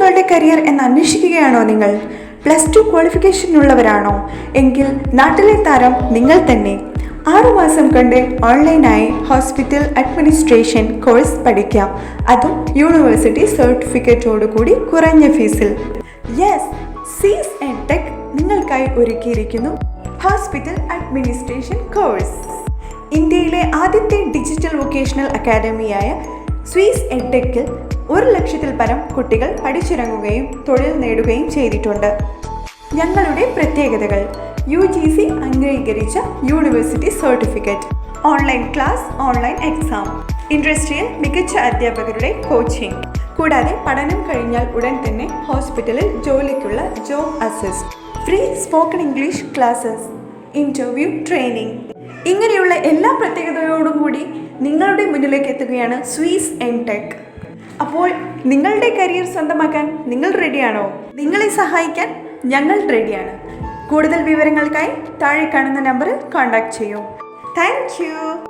നിങ്ങളുടെ കരിയർ എന്ന് അന്വേഷിക്കുകയാണോ നിങ്ങൾ? പ്ലസ് ടു ക്വാളിഫിക്കേഷനുള്ളവരാണോ എങ്കിൽ നാട്ടിലെ താരം നിങ്ങൾ തന്നെ. ആറുമാസം കൊണ്ട് ഓൺലൈനായി ഹോസ്പിറ്റൽ അഡ്മിനിസ്ട്രേഷൻ കോഴ്സ് പഠിക്കാം. അതും യൂണിവേഴ്സിറ്റി സർട്ടിഫിക്കറ്റോടു കൂടി കുറഞ്ഞ ഫീസിൽ. യെസ് സീസ് ആൻഡ് ടെക് നിങ്ങൾക്കായി ഒരുക്കിയിരിക്കുന്നു ഹോസ്പിറ്റൽ അഡ്മിനിസ്ട്രേഷൻ കോഴ്സ്. ഇന്ത്യയിലെ ആദ്യത്തെ ഡിജിറ്റൽ വൊക്കേഷണൽ അക്കാദമിയായ സ്വീസ് എഡ്ടെക്കിൽ ഒരു ലക്ഷത്തിൽ പരം കുട്ടികൾ പഠിച്ചിറങ്ങുകയും തൊഴിൽ നേടുകയും ചെയ്തിട്ടുണ്ട്. ഞങ്ങളുടെ പ്രത്യേകതകൾ. യു ജി സി അംഗീകരിച്ച university certificate. Online class online exam. ഇൻഡസ്ട്രിയിൽ മികച്ച അധ്യാപകരുടെ കോച്ചിങ്. കൂടാതെ പഠനം കഴിഞ്ഞാൽ ഉടൻ തന്നെ ഹോസ്പിറ്റലിൽ ജോലിക്കുള്ള job assist. Free spoken English classes. Interview training. ഇങ്ങനെയുള്ള എല്ലാ പ്രത്യേകതയോടും കൂടി നിങ്ങളുടെ മുന്നിലേക്ക് എത്തുകയാണ് സ്വീസ് എം ടെക് അപ്പോൾ നിങ്ങളുടെ കരിയർ സ്വന്തമാക്കാൻ നിങ്ങൾ റെഡിയാണോ? നിങ്ങളെ സഹായിക്കാൻ ഞങ്ങൾ റെഡിയാണ്. കൂടുതൽ വിവരങ്ങൾക്കായി താഴെ കാണുന്ന നമ്പറിൽ കോൺടാക്ട് ചെയ്യൂ. താങ്ക്